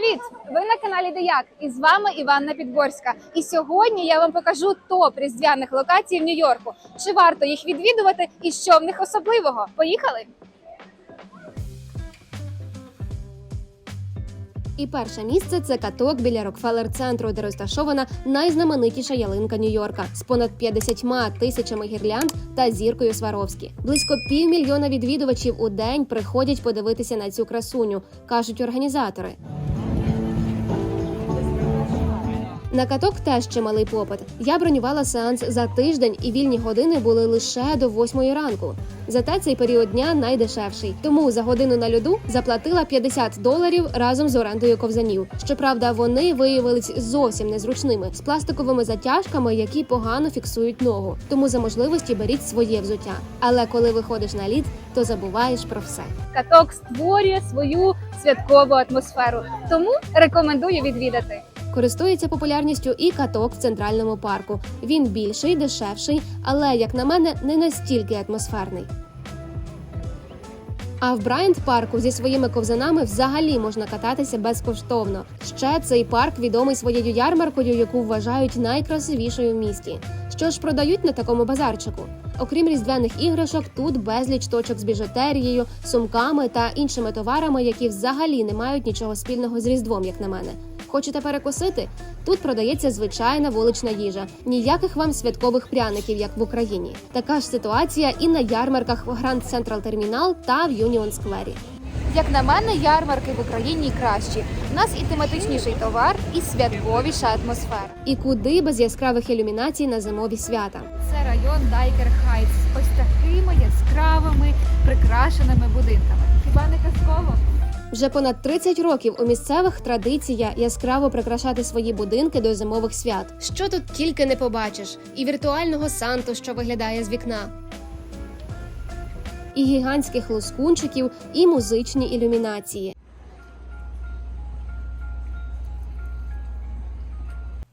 Привіт! Ви на каналі Деяк і з вами Іванна Підгорська. І сьогодні я вам покажу топ різдвяних локацій в Нью-Йорку. Чи варто їх відвідувати і що в них особливого? Поїхали! І перше місце це каток біля Рокфеллер центру, де розташована найзнаменитіша ялинка Нью-Йорка з понад 50 тисячами гірлянд та зіркою Сваровські. Близько півмільйона відвідувачів у день приходять подивитися на цю красуню, кажуть організатори. На каток теж чималий попит. Я бронювала сеанс за тиждень, і вільні години були лише до восьмої ранку. Зате цей період дня найдешевший. Тому за годину на льоду заплатила 50 доларів разом з орендою ковзанів. Щоправда, вони виявились зовсім незручними з пластиковими затяжками, які погано фіксують ногу. Тому за можливості беріть своє взуття. Але коли виходиш на лід, то забуваєш про все. Каток створює свою святкову атмосферу, тому рекомендую відвідати. Користується популярністю і каток в центральному парку. Він більший, дешевший, але, як на мене, не настільки атмосферний. А в Брайант парку зі своїми ковзанами взагалі можна кататися безкоштовно. Ще цей парк відомий своєю ярмаркою, яку вважають найкрасивішою в місті. Що ж продають на такому базарчику? Окрім різдвяних іграшок, тут безліч точок з біжутерією, сумками та іншими товарами, які взагалі не мають нічого спільного з різдвом, як на мене. Хочете перекусити? Тут продається звичайна вулична їжа. Ніяких вам святкових пряників, як в Україні. Така ж ситуація і на ярмарках в Grand Central Terminal та в Union Square. Як на мене, ярмарки в Україні кращі. У нас і тематичніший товар, і святковіша атмосфера. І куди без яскравих ілюмінацій на зимові свята. Це район Дайкер Хайтс з ось такими яскравими прикрашеними будинками. Хіба не казково? Вже понад 30 років у місцевих традиція яскраво прикрашати свої будинки до зимових свят. Що тут тільки не побачиш, і віртуального санту, що виглядає з вікна. І гігантських лоскунчиків, і музичні ілюмінації.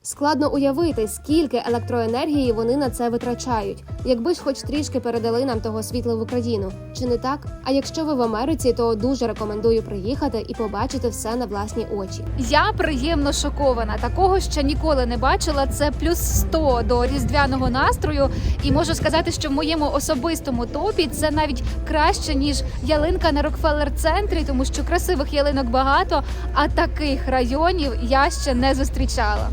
Складно уявити, скільки електроенергії вони на це витрачають. Якби ж хоч трішки передали нам того світла в Україну, чи не так? А якщо ви в Америці, то дуже рекомендую приїхати і побачити все на власні очі. Я приємно шокована. Такого ще ніколи не бачила. Це плюс 100 до різдвяного настрою. І можу сказати, що в моєму особистому топі це навіть краще ніж ялинка на Рокфеллер центрі, тому що красивих ялинок багато, а таких районів я ще не зустрічала.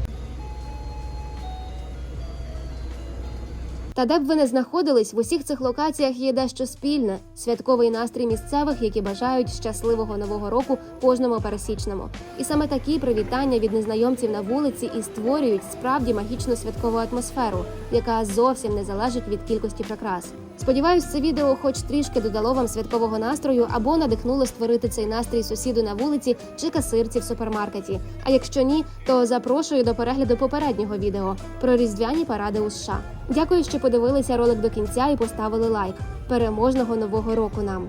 Та де б ви не знаходились, в усіх цих локаціях є дещо спільне святковий настрій місцевих, які бажають щасливого нового року кожному пересічному. І саме такі привітання від незнайомців на вулиці і створюють справді магічну святкову атмосферу, яка зовсім не залежить від кількості прикрас. Сподіваюсь, це відео хоч трішки додало вам святкового настрою або надихнуло створити цей настрій сусіду на вулиці чи касирці в супермаркеті. А якщо ні, то запрошую до перегляду попереднього відео про різдвяні паради у США. Дякую, що подивилися ролик до кінця і поставили лайк. Переможного нового року нам!